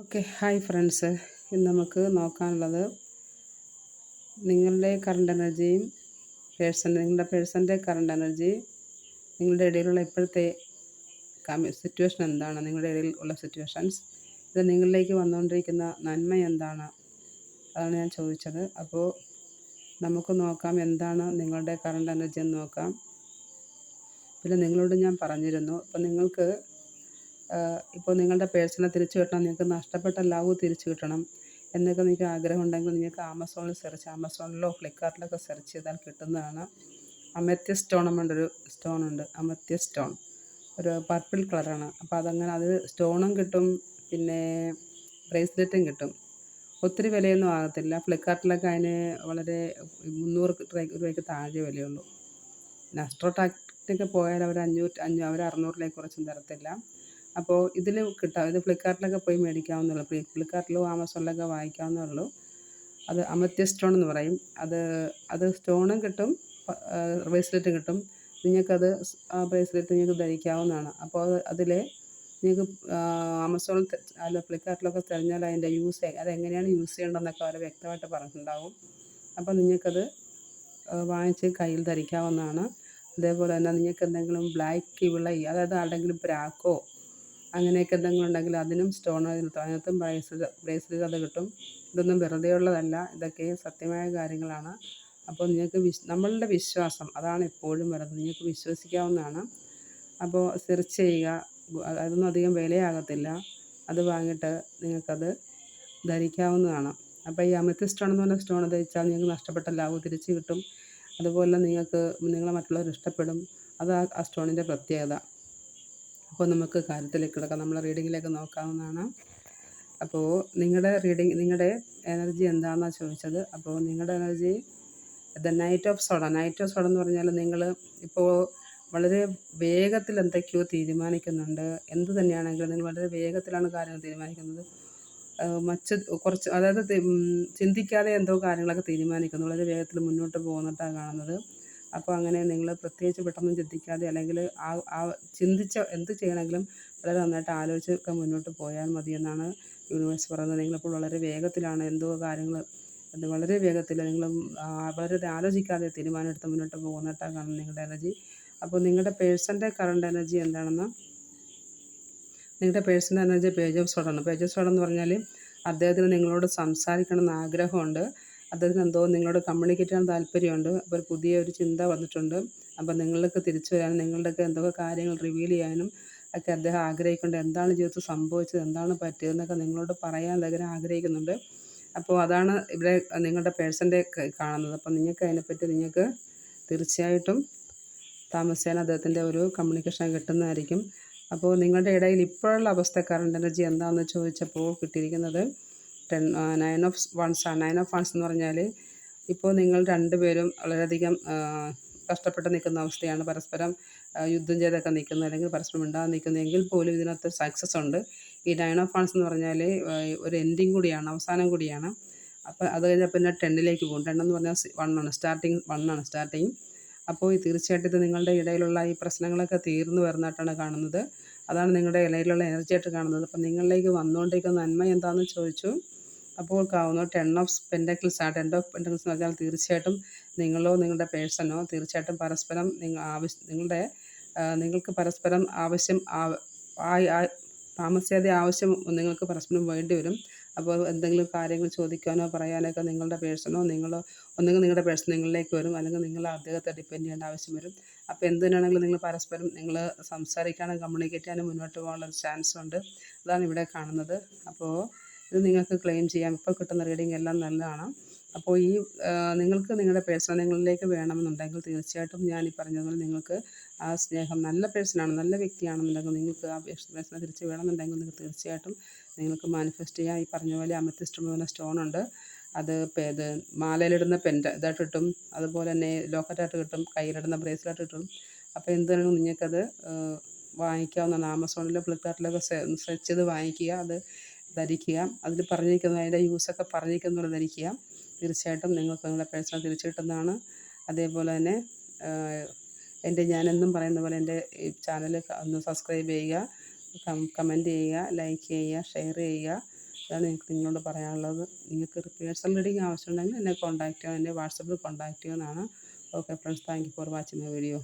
Okay hi friends. ഇന്ന് നമുക്ക് നോക്കാനുള്ളത് നിങ്ങളുടെ കറണ്ട് എനർജിയും പേഴ്സൺ നിങ്ങളുടെ പേഴ്സന്റെ കറണ്ട് എനർജി നിങ്ങളുടെ ഇടയിലുള്ള ഇപ്പോഴത്തെ സിറ്റുവേഷൻ എന്താണ്? നിങ്ങളുടെ ഇടയിൽ ഉള്ള സിറ്റുവേഷൻസ് ഇത് നിങ്ങളിലേക്ക് വന്നുകൊണ്ടിരിക്കുന്ന നന്മ എന്താണ്? അതാണ് ഞാൻ ചോദിച്ചത്. അപ്പോൾ നമുക്ക് നോക്കാം എന്താണ് നിങ്ങളുടെ കറണ്ട് എനർജി എന്ന് നോക്കാം. പിന്നെ നിങ്ങളോട് ഞാൻ പറഞ്ഞിരുന്നു. അപ്പോൾ നിങ്ങൾക്ക് ഇപ്പോൾ നിങ്ങളുടെ പേഴ്സണൽ തിരിച്ചു കിട്ടണം നിങ്ങൾക്ക് നഷ്ടപ്പെട്ട ലവ് തിരിച്ചു കിട്ടണം എന്നൊക്കെ നിങ്ങൾക്ക് ആഗ്രഹം ഉണ്ടെങ്കിൽ നിങ്ങൾക്ക് ആമസോണിൽ സെർച്ച് ആമസോണിലോ ഫ്ലിപ്കാർട്ടിലൊക്കെ സെർച്ച് ചെയ്താൽ കിട്ടുന്നതാണ്. അമത്യ സ്റ്റോൺ എന്നുള്ളൊരു സ്റ്റോൺ ഉണ്ട് അമത്യ സ്റ്റോൺ. ഒരു പർപ്പിൾ കളറാണ്. അപ്പോൾ അതങ്ങനെ അത് സ്റ്റോണും കിട്ടും പിന്നെ ബ്രേസ്ലെറ്റും കിട്ടും. ഒത്തിരി വിലയൊന്നും ആകത്തില്ല. ഫ്ലിപ്കാർട്ടിലൊക്കെ അതിന് വളരെ മുന്നൂറ് രൂപയ്ക്ക് താഴെ വിലയുള്ളൂ. നസ്ട്രോ ടാക്റ്റൊക്കെ പോയാൽ അവർ അഞ്ഞൂറ്റി അഞ്ഞൂ അവർ അറുന്നൂറിലേക്ക് കുറച്ചും തരത്തില്ല. അപ്പോൾ ഇതിൽ കിട്ടാം ഇത് ഫ്ലിപ്കാർട്ടിലൊക്കെ പോയി മേടിക്കാവുന്നുള്ളൂ ഫ്ലിപ്പ്കാർട്ടിലും ആമസോണിലൊക്കെ വാങ്ങിക്കാവുന്നുള്ളൂ അത് അമത്യ സ്റ്റോൺ എന്ന് പറയും. അത് അത് സ്റ്റോണും കിട്ടും ബ്രേസ്ലെറ്റ് കിട്ടും. നിങ്ങൾക്കത് ആ ബ്രേസ്ലെറ്റ് നിങ്ങൾക്ക് ധരിക്കാവുന്നതാണ്. അപ്പോൾ അതിൽ നിങ്ങൾക്ക് ആമസോണിൽ അല്ല ഫ്ലിപ്കാർട്ടിലൊക്കെ തിരഞ്ഞാൽ അതിന്റെ യൂസ് അതെങ്ങനെയാണ് യൂസ് ചെയ്യേണ്ടതെന്നൊക്കെ അവർ വ്യക്തമായിട്ട് പറഞ്ഞിട്ടുണ്ടാവും. അപ്പോൾ നിങ്ങൾക്കത് വാങ്ങിച്ച് കയ്യിൽ ധരിക്കാവുന്നതാണ്. അതേപോലെ തന്നെ നിങ്ങൾക്ക് എന്തെങ്കിലും ബ്ലാക്ക് വിളയി അതായത് ആരുടെങ്കിലും പ്രാക്കോ അങ്ങനെയൊക്കെ എന്തെങ്കിലും ഉണ്ടെങ്കിൽ അതിനും സ്റ്റോൺ അതിനകത്തും ബ്രേസ്ലെറ്റ് ബ്രേസ്ലെറ്റ് കിട്ടും. ഇതൊന്നും വെറുതെ ഉള്ളതല്ല. ഇതൊക്കെ സത്യമായ കാര്യങ്ങളാണ്. അപ്പോൾ നിങ്ങൾക്ക് വിശ് നമ്മളുടെ വിശ്വാസം അതാണ് എപ്പോഴും വരുന്നത്. നിങ്ങൾക്ക് വിശ്വസിക്കാവുന്നതാണ്. അപ്പോൾ സെർച്ച് ചെയ്യുക. അതൊന്നും അധികം വിലയാകത്തില്ല. അത് വാങ്ങിയിട്ട് നിങ്ങൾക്കത് ധരിക്കാവുന്നതാണ്. അപ്പോൾ ഈ അമിത് സ്റ്റോൺ എന്ന് പറഞ്ഞ സ്റ്റോൺ ധരിച്ചാൽ നിങ്ങൾക്ക് നഷ്ടപ്പെട്ട ലാഭം തിരിച്ച് കിട്ടും. അതുപോലെ നിങ്ങൾക്ക് നിങ്ങളെ മറ്റുള്ളവർ ഇഷ്ടപ്പെടും. അത് ആ സ്റ്റോണിന്റെ പ്രത്യേകത. അപ്പോൾ നമുക്ക് കാര്യത്തിലേക്ക് കിടക്കാം. നമ്മൾ റീഡിങ്ങിലേക്ക് നോക്കാവുന്നതാണ്. അപ്പോൾ നിങ്ങളുടെ റീഡിങ് നിങ്ങളുടെ എനർജി എന്താണെന്നാണ് ചോദിച്ചത്? അപ്പോൾ നിങ്ങളുടെ energy the knight of swords. Knight of swords എന്ന് പറഞ്ഞാൽ നിങ്ങൾ ഇപ്പോൾ വളരെ വേഗത്തിൽ എന്തൊക്കെയോ തീരുമാനിക്കുന്നുണ്ട്. എന്ത് തന്നെയാണെങ്കിലും നിങ്ങൾ വളരെ വേഗത്തിലാണ് കാര്യങ്ങൾ തീരുമാനിക്കുന്നത്. മറ്റ് കുറച്ച് അതായത് ചിന്തിക്കാതെ എന്തോ കാര്യങ്ങളൊക്കെ തീരുമാനിക്കുന്നു. വളരെ വേഗത്തിൽ മുന്നോട്ട് പോകുന്നിട്ടാണ് കാണുന്നത്. അപ്പോൾ അങ്ങനെ നിങ്ങൾ പ്രത്യേകിച്ച് പെട്ടെന്ന് ചിന്തിക്കാതെ അല്ലെങ്കിൽ ആ ആ ചിന്തിച്ച എന്ത് ചെയ്യണമെങ്കിലും വളരെ നന്നായിട്ട് ആലോചിച്ചൊക്കെ മുന്നോട്ട് പോയാൽ മതി എന്നാണ് യൂണിവേഴ്സ് പറയുന്നത്. നിങ്ങളിപ്പോൾ വളരെ വേഗത്തിലാണ് എന്തോ കാര്യങ്ങൾ അത് വളരെ വേഗത്തിൽ നിങ്ങൾ വളരെ ആലോചിക്കാതെ തീരുമാനമെടുത്ത് മുന്നോട്ട് പോകുന്നിട്ടാണ് കാണുന്നത് നിങ്ങളുടെ എനർജി. അപ്പോൾ നിങ്ങളുടെ പേഴ്സന്റെ കറണ്ട് എനർജി എന്താണെന്ന് നിങ്ങളുടെ പേഴ്സന്റെ എനർജി പേജ് ഓഫ് സോഡാണ്. പേജ് ഓഫ് സോഡ് എന്ന് പറഞ്ഞാൽ അദ്ദേഹത്തിന് നിങ്ങളോട് സംസാരിക്കണമെന്ന് ആഗ്രഹമുണ്ട്. അദ്ദേഹത്തിന് എന്തോ നിങ്ങളോട് കമ്മ്യൂണിക്കേറ്റ് ചെയ്യാൻ താല്പര്യമുണ്ട്. അപ്പോൾ പുതിയ ഒരു ചിന്ത വന്നിട്ടുണ്ട്. അപ്പോൾ നിങ്ങൾക്ക് തിരിച്ചു വരാനും നിങ്ങളുടെയൊക്കെ എന്തൊക്കെ കാര്യങ്ങൾ റിവീൽ ചെയ്യാനും ഒക്കെ അദ്ദേഹം ആഗ്രഹിക്കുന്നുണ്ട്. എന്താണ് ജീവിതത്തിൽ സംഭവിച്ചത്? എന്താണ് പറ്റിയതെന്നൊക്കെ നിങ്ങളോട് പറയാൻ അദ്ദേഹം ആഗ്രഹിക്കുന്നുണ്ട്. അപ്പോൾ അതാണ് ഇവിടെ നിങ്ങളുടെ പേഴ്സന്റെ കാണുന്നത്. അപ്പോൾ നിങ്ങൾക്ക് അതിനെപ്പറ്റി നിങ്ങൾക്ക് തീർച്ചയായിട്ടും താമസിയാൻ അദ്ദേഹത്തിന്റെ ഒരു കമ്മ്യൂണിക്കേഷൻ കിട്ടുന്നതായിരിക്കും. അപ്പോൾ നിങ്ങളുടെ ഇടയിൽ ഇപ്പോഴുള്ള അവസ്ഥ കറണ്ട് എനർജി എന്താണെന്ന് ചോദിച്ചപ്പോൾ കിട്ടിയിരിക്കുന്നത് ടെൻ നയൻ ഓഫ് വൺസ് ആണ് നയൻ ഓഫ് വൺസ് എന്ന് പറഞ്ഞാൽ ഇപ്പോൾ നിങ്ങൾ രണ്ടുപേരും വളരെയധികം കഷ്ടപ്പെട്ട് നിൽക്കുന്ന അവസ്ഥയാണ് പരസ്പരം യുദ്ധം ചെയ്തൊക്കെ നിൽക്കുന്നത് അല്ലെങ്കിൽ പരസ്പരം ഉണ്ടാകാൻ നിൽക്കുന്നത്. എങ്കിൽ പോലും ഇതിനകത്ത് സക്സസ് ഉണ്ട്. ഈ നയൻ ഓഫ് വൺസ് എന്ന് പറഞ്ഞാൽ ഒരു എൻഡിങ് കൂടിയാണ് അവസാനം കൂടിയാണ്. അപ്പോൾ അത് കഴിഞ്ഞാൽ പിന്നെ ടെന്നിലേക്ക് പോകും. ടെൻ എന്ന് പറഞ്ഞാൽ വൺ ആണ് സ്റ്റാർട്ടിങ് വൺ ആണ് സ്റ്റാർട്ടിങ് അപ്പോൾ ഈ തീർച്ചയായിട്ടും ഇത് നിങ്ങളുടെ ഇടയിലുള്ള ഈ പ്രശ്നങ്ങളൊക്കെ തീർന്നു വരുന്നതായിട്ടാണ് കാണുന്നത്. അതാണ് നിങ്ങളുടെ ഇടയിലുള്ള എനർജി ആയിട്ട് കാണുന്നത്. അപ്പം നിങ്ങളിലേക്ക് വന്നുകൊണ്ടിരിക്കുന്ന നന്മ എന്താണെന്ന് ചോദിച്ചു. അപ്പോൾ കാണുന്നത് ടെൻ ഓഫ് പെൻഡക്കിൾസ് ആ ടെൻ ഓഫ് പെൻഡക്കിൾസ് എന്ന് പറഞ്ഞാൽ തീർച്ചയായിട്ടും നിങ്ങളോ നിങ്ങളുടെ പേഴ്സണോ തീർച്ചയായിട്ടും പരസ്പരം നിങ്ങൾ ആവശ്യം നിങ്ങളുടെ നിങ്ങൾക്ക് പരസ്പരം ആവശ്യം താമസിയാതെ ആവശ്യം നിങ്ങൾക്ക് പരസ്പരം വേണ്ടി വരും. അപ്പോൾ എന്തെങ്കിലും കാര്യങ്ങൾ ചോദിക്കാനോ പറയാനൊക്കെ നിങ്ങളുടെ പേഴ്സണോ നിങ്ങളോ ഒന്നുകിൽ നിങ്ങളുടെ പേഴ്സൺ നിങ്ങളിലേക്ക് വരും അല്ലെങ്കിൽ നിങ്ങൾ അദ്ദേഹത്തെ ഡിപ്പെൻഡ് ചെയ്യേണ്ട ആവശ്യം വരും. അപ്പോൾ എന്തിനാണെങ്കിലും നിങ്ങൾ പരസ്പരം നിങ്ങൾ സംസാരിക്കാനും കമ്മ്യൂണിക്കേറ്റ് ചെയ്യാനും മുന്നോട്ട് പോകാനുള്ള ഒരു ചാൻസ് ഉണ്ട്. അതാണ് ഇവിടെ കാണുന്നത്. അപ്പോൾ ഇത് നിങ്ങൾക്ക് ക്ലെയിം ചെയ്യാം. ഇപ്പോൾ കിട്ടുന്ന റീഡിംഗ് എല്ലാം നല്ലതാണ്. അപ്പോൾ ഈ നിങ്ങൾക്ക് നിങ്ങളുടെ പേഴ്സൺ വേണമെന്നുണ്ടെങ്കിൽ തീർച്ചയായിട്ടും ഞാൻ ഈ പറഞ്ഞതുപോലെ നിങ്ങൾക്ക് ആ സ്നേഹം നല്ല പേഴ്സണാണ് നല്ല വ്യക്തിയാണെന്നുണ്ടെങ്കിൽ നിങ്ങൾക്ക് ആ പേഴ്സണെ തിരിച്ച് വേണമെന്നുണ്ടെങ്കിൽ നിങ്ങൾക്ക് തീർച്ചയായിട്ടും നിങ്ങൾക്ക് മാനിഫെസ്റ്റ് ചെയ്യാം. ഈ പറഞ്ഞ പോലെ അമത്തിസ്റ്റ് പോലെ ഉണ്ട്. അത് ഇത് മാലയിലിടുന്ന പെന്റ് ഇതായിട്ട് കിട്ടും. അതുപോലെ തന്നെ ലോക്കറ്റായിട്ട് കിട്ടും കയ്യിലിടുന്ന ബ്രേസ്ലെറ്റ് കിട്ടും. അപ്പോൾ എന്തായാലും നിങ്ങൾക്കത് വാങ്ങിക്കാവുന്നതാണ്. ആമസോണിലോ ഫ്ലിപ്കാർട്ടിലൊക്കെ സെർച്ച് ചെയ്ത് വാങ്ങിക്കുക. അത് ധരിക്കുക. അതിൽ പറഞ്ഞിരിക്കുന്ന അതിന്റെ യൂസൊക്കെ പറഞ്ഞിരിക്കുന്നത് ധരിക്കുക. തീർച്ചയായിട്ടും നിങ്ങൾക്ക് നിങ്ങളുടെ പേഴ്സണൽ തിരിച്ചു കിട്ടുന്നതാണ്. അതേപോലെ തന്നെ എന്റെ ഞാനെന്നും പറയുന്ന പോലെ എന്റെ ഈ ചാനൽ ഒന്ന് സബ്സ്ക്രൈബ് ചെയ്യുക. കമന്റ് ചെയ്യുക ലൈക്ക് ചെയ്യുക ഷെയർ ചെയ്യുക. ഇതാണ് എനിക്ക് നിങ്ങളോട് പറയാനുള്ളത്. നിങ്ങൾക്ക് പേഴ്സണൽ റീഡിങ് ആവശ്യമുണ്ടെങ്കിൽ എന്നെ കോൺടാക്റ്റ് ചെയ്യുക. എന്റെ വാട്സപ്പിൽ കോൺടാക്റ്റ് ചെയ്യുന്നതാണ് okay friends thank you for watching my video